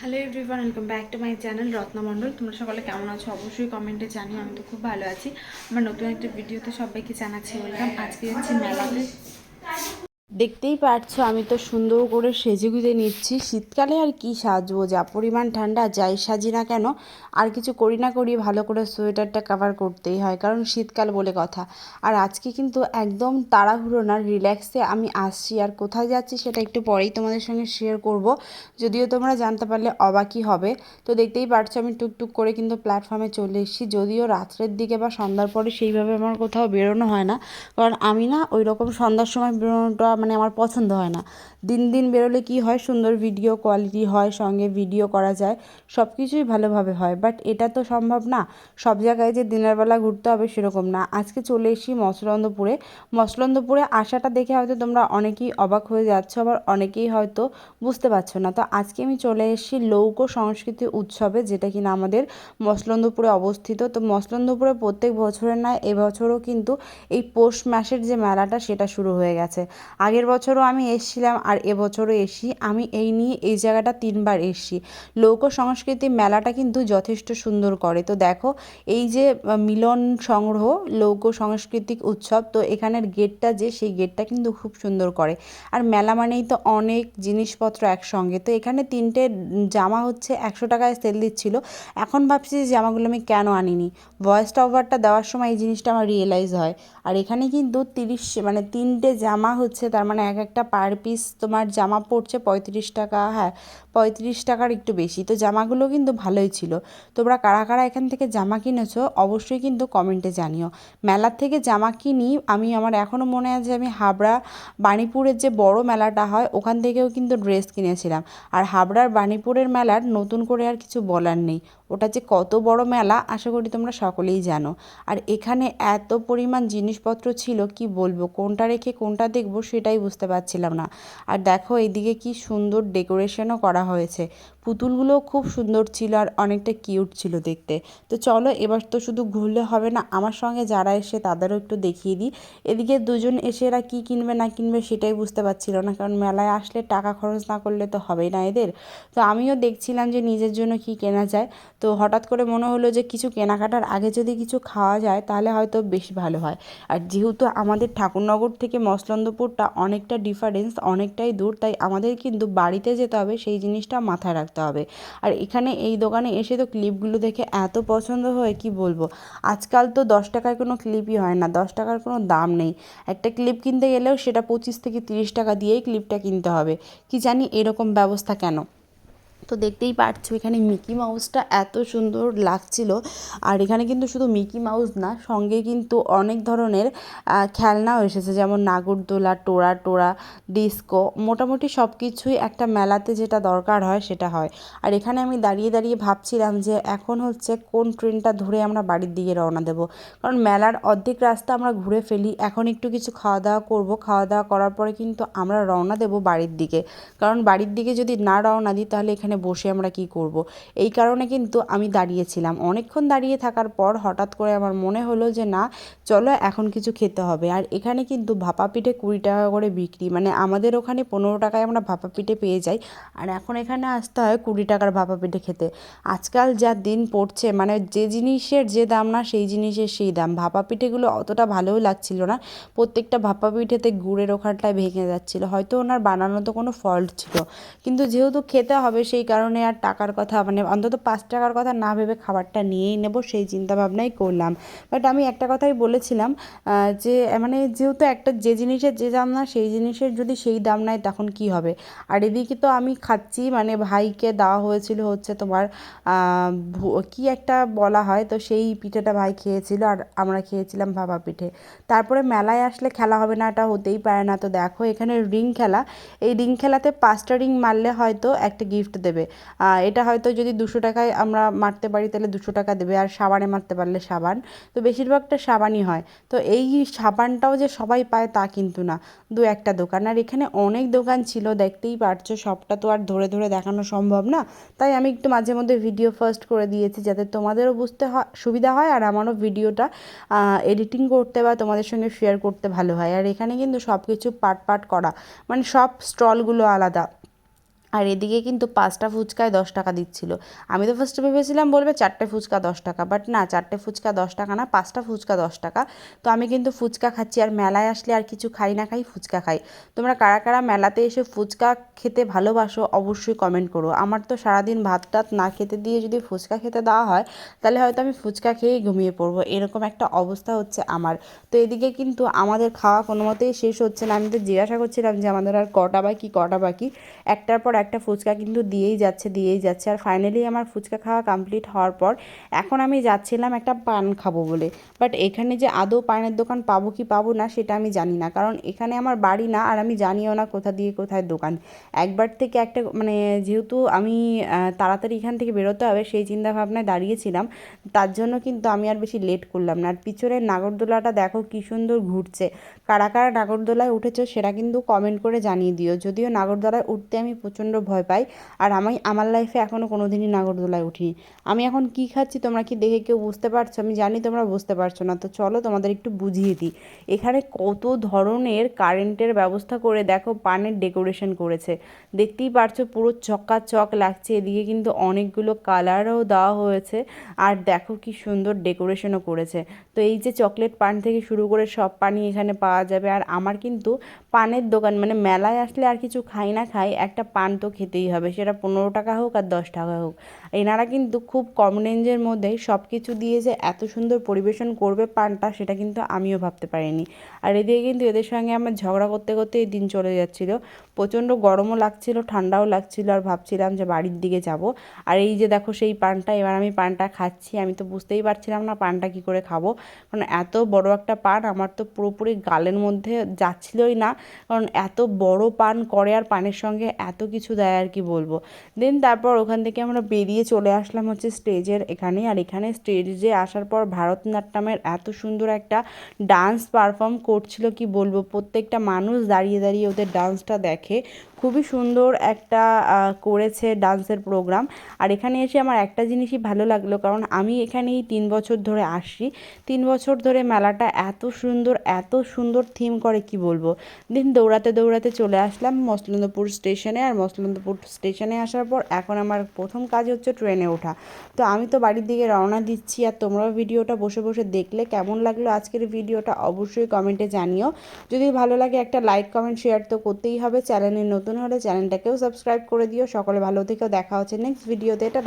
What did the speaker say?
Hello everyone welcome back to my channel Ratnamondal তোমরা সকলে কেমন আছো? অবশ্যই কমেন্টে জানিও, আমি তো খুব ভালো আছি। আমার নতুন একটা ভিডিওতে সবাইকে জানাচ্ছি ওয়েলকাম আজকে যাচ্ছি মেলাতে দেখতেই পারছ, আমি তো সুন্দর করে সেজে গুঁজে নিচ্ছি। শীতকালে আর কি সাজবো, যা পরিমাণ ঠান্ডা, যাই সাজি না কেন, আর কিছু করি না করি, ভালো করে সোয়েটারটা কভার করতেই হয়, কারণ শীতকাল বলে কথা। আর আজকে কিন্তু একদম তাড়াহুড়ো না রিল্যাক্সে আমি আসছি, আর কোথায় যাচ্ছি সেটা একটু পরেই তোমাদের সঙ্গে শেয়ার করব। যদিও তোমরা জানতে পারলে অবাকই হবে। তো দেখতেই পারছ, আমি টুকটুক করে কিন্তু প্ল্যাটফর্মে চলে এসেছি। যদিও রাত্রের দিকে বা সন্ধ্যার পরে সেইভাবে আমার কোথাও বেরোনো হয় না, কারণ আমি না ওই রকম সন্ধ্যার সময় বেরোনোটা মানে আমার পছন্দ হয় না। দিন দিন বেরোলে কি হয়? সুন্দর ভিডিও কোয়ালিটি হয়, সঙ্গে ভিডিও করা যায় সব কিছুই ভালোভাবে হয়। বাট এটা তো সম্ভব না। সব জায়গায় যে দিনের বেলা ঘুরতে হবে সেরকম না। আজকে চলে এসেছি মসলন্দপুরে। মসলন্দপুরে আসাটা দেখে হয়তো তোমরা অনেকেই অবাক হয়ে যাচ্ছ, আবার অনেকেই হয়তো বুঝতে পারছ না। তো আজকে আমি চলে এসেছি লৌক সংস্কৃতি উৎসবে, যেটা কিনা আমাদের মসলন্দপুরে অবস্থিত। তো মসলন্দপুরে প্রত্যেক বছরের নয় এবছরও কিন্তু এই পৌষ মাসের যে মেলাটা, সেটা শুরু হয়ে গেছে। আগের বছরও আমি এসেছিলাম আর এবছরও এসি আমি এই নিয়ে এই জায়গাটা তিনবার এসছি। লোক সংস্কৃতি মেলাটা কিন্তু যথেষ্ট সুন্দর করে। তো দেখো, এই যে মিলন সংগ্রহ, লোক সাংস্কৃতিক উৎসব, তো এখানের গেটটা যে, সেই গেটটা কিন্তু খুব সুন্দর করে। আর মেলা মানেই তো অনেক জিনিসপত্র একসঙ্গে। তো এখানে তিনটে জামা হচ্ছে, একশো টাকায় সেল দিচ্ছিল। এখন ভাবছি যে, জামাগুলো আমি কেন আনিনি? ভয়েস ওভারটা দেওয়ার সময় এই জিনিসটা আমার রিয়েলাইজ হয়। আর এখানে কিন্তু তিরিশ মানে তিনটে জামা হচ্ছে তার মানে এক একটা পার পিস তোমার জামা পড়ছে পঁয়ত্রিশ টাকা হ্যাঁ পঁয়ত্রিশ টাকার একটু বেশি। তো জামাগুলো কিন্তু ভালোই ছিল। তোমরা কারা কারা এখান থেকে জামা কিনেছো অবশ্যই কিন্তু কমেন্টে জানিও। মেলার থেকে জামা কিনি, আমি আমার এখনও মনে আছে আমি হাবড়া, বাণীপুরের যে বড় মেলাটা হয়, ওখান থেকেও কিন্তু ড্রেস কিনেছিলাম। আর হাবড়ার, বাণীপুরের মেলার নতুন করে আর কিছু বলার নেই। ওটা যে কত বড় মেলা, আশা করি তোমরা সকলেই জানো। আর এখানে এত পরিমাণ জিনিসপত্র ছিল, কি বলব? কোনটা রেখে কোনটা দেখব সেটাই বুঝতে পারছিলাম না। আর দেখো এইদিকে কি সুন্দর ডেকোরেশনও করা হয়েছে। পুতুলগুলোও খুব সুন্দর ছিল আর অনেকটা কিউট ছিল দেখতে। তো চলো এবার তো শুধু ঘুরলে হবে না, আমার সঙ্গে যারা এসে তাদেরও একটু দেখিয়ে দিই। এদিকে দুজন এসে এরা কী কিনবে না কিনবে সেটাই বুঝতে পারছিল না, কারণ মেলায় আসলে টাকা খরচ না করলে তো হবেই না এদের। তো আমিও দেখছিলাম যে নিজের জন্য কি কেনা যায়। তো হঠাৎ করে মনে হলো যে কিছু কেনাকাটার আগে যদি কিছু খাওয়া যায়, তাহলে হয়তো বেশি ভালো হয়। আর যেহেতু আমাদের ঠাকুরনগর থেকে মসলন্দপুরটা অনেকটা ডিফারেন্স অনেকটাই দূর, তাই আমাদের কিন্তু বাড়িতে যেতে হবে, সেই জিনিসটা মাথায় রাখতে হবে। আর এখানে এই দোকানে এসে তো ক্লিপগুলো দেখে এত পছন্দ হয়, কি বলব? আজকাল তো দশ টাকার কোনো ক্লিপই হয় না, দশ টাকার কোনো দাম নেই। একটা ক্লিপ কিনতে গেলেও সেটা পঁচিশ থেকে তিরিশ টাকা দিয়েই ক্লিপটা কিনতে হবে। কি জানি এরকম ব্যবস্থা কেন? তো দেখতেই পারছ, এখানে মিকি মাউসটা এত সুন্দর লাগছিল। আর এখানে কিন্তু শুধু মিকি মাউস না, সঙ্গে কিন্তু অনেক ধরনের খেলনাও এসেছে, যেমন নাগরদোলা, টোরা টোরা, ডিস্কো, মোটামুটি সব কিছুই একটা মেলাতে যেটা দরকার হয় সেটা হয়। আর এখানে আমি দাঁড়িয়ে দাঁড়িয়ে ভাবছিলাম যে এখন হচ্ছে কোন ট্রেনটা ধরে আমরা বাড়ির দিকে রওনা দেবো। কারণ মেলার অর্ধেক রাস্তা আমরা ঘুরে ফেলি, এখন একটু কিছু খাওয়া দাওয়া করব। খাওয়া দাওয়া করার পরে কিন্তু আমরা রওনা দেবো বাড়ির দিকে। কারণ বাড়ির দিকে যদি না রওনা দিই, তাহলে এখানে বসে আমরা কি করব। এই কারণে কিন্তু আমি দাঁড়িয়েছিলাম। অনেকক্ষণ দাঁড়িয়ে থাকার পর হঠাৎ করে আমার মনে হলো যে, না, চলো এখন কিছু খেতে হবে। আর এখানে কিন্তু ভাপা পিঠে কুড়ি টাকা করে বিক্রি। মানে আমাদের ওখানে পনেরো টাকায় আমরা ভাপা পিঠে পেয়ে যাই। আর এখন এখানে আসতে হয় কুড়ি টাকার ভাপা পিঠে খেতে। আজকাল যা দিন পড়ছে মানে যে জিনিসের যে দাম না, সেই জিনিসের সেই দাম। ভাপা পিঠেগুলো অতটা ভালোও লাগছিল না। প্রত্যেকটা ভাপা পিঠেতে গুড়ের ওখানটায় ভেঙে যাচ্ছিল। হয়তো ওনার বানানো তো কোনো ফল্ট ছিল। কিন্তু যেহেতু খেতে হবে, সেই কারণে আর টাকার কথা মানে অন্তত পাঁচ টাকার কথা না ভেবে খাবারটা নিয়েই নেব, সেই চিন্তাভাবনাই করলাম। বাট আমি একটা কথাই বলেছিলাম যে মানে যেহেতু একটা যে জিনিসের যে দাম না, সেই জিনিসের যদি সেই দাম নেয় তখন কি হবে? আর এদিকে তো আমি খাচ্ছি মানে ভাইকে দেওয়া হয়েছিল হচ্ছে তোমার কি একটা বলা হয়, তো সেই পিঠেটা ভাই খেয়েছিল, আর আমরা খেয়েছিলাম ভাপা পিঠে। তারপরে মেলায় আসলে খেলা হবে না, এটা হতেই পারে না। তো দেখো, এখানে রিং খেলা, এই রিং খেলাতে পাঁচটা রিং মারলে হয়তো একটা গিফট দেবে। এটা হয়তো যদি দুশো টাকায় আমরা মারতে পারি, তাহলে দুশো টাকা দেবে। আর সাবানে মারতে পারলে সাবান। তো বেশিরভাগটা সাবানই হয়। তো এই সাবানটাও যে সবাই পায় তা কিন্তু না। দু একটা দোকান। আর এখানে অনেক দোকান ছিল, দেখতেই পারছ। সবটা তো আর ধরে ধরে দেখানো সম্ভব না। তাই আমি একটু মাঝে মধ্যে ভিডিও ফার্স্ট করে দিয়েছি, যাতে তোমাদেরও বুঝতে সুবিধা হয়। আর আমারও ভিডিওটা এডিটিং করতে বা তোমাদের সঙ্গে শেয়ার করতে ভালো হয়। আর এখানে কিন্তু সব কিছু পার্ট পার্ট করা। মানে সব স্টলগুলো আলাদা। আর এদিকে কিন্তু পাঁচটা ফুচকায় দশ টাকা দিচ্ছিল। আমি তো ফার্স্টে ভেবেছিলাম বলবে চারটে ফুচকা দশ টাকা বাট না, চারটে ফুচকা দশ টাকা না, পাঁচটা ফুচকা দশ টাকা। তো আমি কিন্তু ফুচকা খাচ্ছি, আর মেলায় আসলে আর কিছু খাই না খাই, ফুচকা খাই। তোমরা কারা কারা মেলাতে এসে ফুচকা খেতে ভালোবাসো অবশ্যই কমেন্ট করো। আমার তো সারাদিন ভাত টাত না খেতে দিয়ে যদি ফুচকা খেতে দেওয়া হয়, তাহলে হয়তো আমি ফুচকা খেয়েই ঘুমিয়ে পড়ব। এরকম একটা অবস্থা হচ্ছে আমার। তো এদিকে কিন্তু আমাদের খাওয়া কোনো মতেই শেষ হচ্ছে না। আমি তো জিজ্ঞাসা করছিলাম যে আমাদের আর কটা বাকি কটা বাকি? একটার পর একটা ফুচকা কিন্তু দিয়েই যাচ্ছে দিয়েই যাচ্ছে। আর ফাইনালি আমার ফুচকা খাওয়া কমপ্লিট হওয়ার পর এখন আমি যাচ্ছিলাম একটা পান খাব বলে। বাট এখানে যে আদৌ পানের দোকান পাবো কি পাবো না সেটা আমি জানি না। কারণ এখানে আমার বাড়ি না আর আমি জানিও না কোথা দিয়ে কোথায় দোকান। একবার থেকে একটা মানে যেহেতু আমি তাড়াতাড়ি এখান থেকে বেরোতে হবে সেই চিন্তা ভাবনায় দাঁড়িয়েছিলাম। তার জন্য কিন্তু আমি আর বেশি লেট করলাম না। আর পিছনের নাগরদোলাটা দেখো কি সুন্দর ঘুরছে। কারা কারা নাগরদোলায় উঠেছো সেটা কিন্তু কমেন্ট করে জানিয়ে দিও। যদিও নাগরদোলায় উঠতে আমি প্রচণ্ড ভয় পাই। আর আমি, আমার লাইফে এখনও কোনো দিনই নাগরদোলায় উঠিনি। আমি এখন কি খাচ্ছি তোমরা কি দেখে কেউ বুঝতে পারছ? আমি জানি তোমরা বুঝতে পারছ না। তো চলো তোমাদের একটু বুঝিয়ে দিই। এখানে কত ধরনের কারেন্টের ব্যবস্থা করে দেখো পানের ডেকোরেশন করেছে। দেখতেই পারছ পুরো চকাচক লাগছে। এদিকে কিন্তু অনেকগুলো কালারও দেওয়া হয়েছে। আর দেখো কি সুন্দর ডেকোরেশনও করেছে। তো এই যে চকলেট পান থেকে শুরু করে সব পানি এখানে পাওয়া যাবে। আর আমার কিন্তু পানের দোকান মানে মেলায় আসলে আর কিছু খাই না খাই, একটা পান তো খেতেই হবে। সেটা পনেরো টাকা হোক আর দশ টাকা হোক। এনারা কিন্তু খুব কম রেঞ্জের মধ্যেই সব কিছু দিয়ে যে এত সুন্দর পরিবেশন করবে পানটা, সেটা কিন্তু আমিও ভাবতে পারিনি। আর এদিকে কিন্তু এদের সঙ্গে আমার ঝগড়া করতে করতে এই দিন চলে যাচ্ছিল। প্রচণ্ড গরমও লাগছিল, ঠান্ডাও লাগছিল আর ভাবছিলাম যে বাড়ির দিকে যাব। আর এই যে দেখো সেই পানটা, এবার আমি পানটা খাচ্ছি। আমি তো বুঝতেই পারছিলাম না পানটা কী করে খাব। কারণ এত বড় একটা পান, আমার তো পুরোপুরি গালের মধ্যে যাচ্ছিলই না। কারণ এত বড় পান করে আর পানের সঙ্গে এত কিছু দেয় আর কি বলব। দেন তারপর ওখান থেকে আমরা বেরিয়ে চলে আসলাম হচ্ছে স্টেজের এখানে আর এখানে স্টেজে আসার পর ভারতনাট্যমের এত সুন্দর একটা ডান্স পারফর্ম করছিল কি বলব? প্রত্যেকটা মানুষ দাঁড়িয়ে দাঁড়িয়ে ওদের ডান্সটা দেখে। খুবই সুন্দর একটা করেছে ডান্সের প্রোগ্রাম। আর এখানে এসে আমার একটা জিনিসই ভালো লাগল, কারণ আমি এখানে এই তিন বছর ধরে আসছি। তিন বছর ধরে মেলাটা এত সুন্দর এত সুন্দর থিম করে, কি বলব? দিন দৌড়াতে দৌড়াতে চলে আসলাম মসলন্দপুর স্টেশনে। আর মসলন্দপুর স্টেশনে আসার পর এখন আমার প্রথম কাজ হচ্ছে ট্রেনে ওঠা। তো আমি তো বাড়ির দিকে রওনা দিচ্ছি, আর তোমরাও ভিডিওটা বসে বসে দেখলে কেমন লাগল আজকের ভিডিওটা অবশ্যই কমেন্টে জানিও। যদি ভালো লাগে একটা লাইক কমেন্ট শেয়ার তো করতেই হবে। চ্যানেলে নতুন হলে চ্যানেলটাকেও সাবস্ক্রাইব করে দিও। সকলে ভালো থেকেও দেখা হচ্ছে নেক্সট ভিডিওতে এটা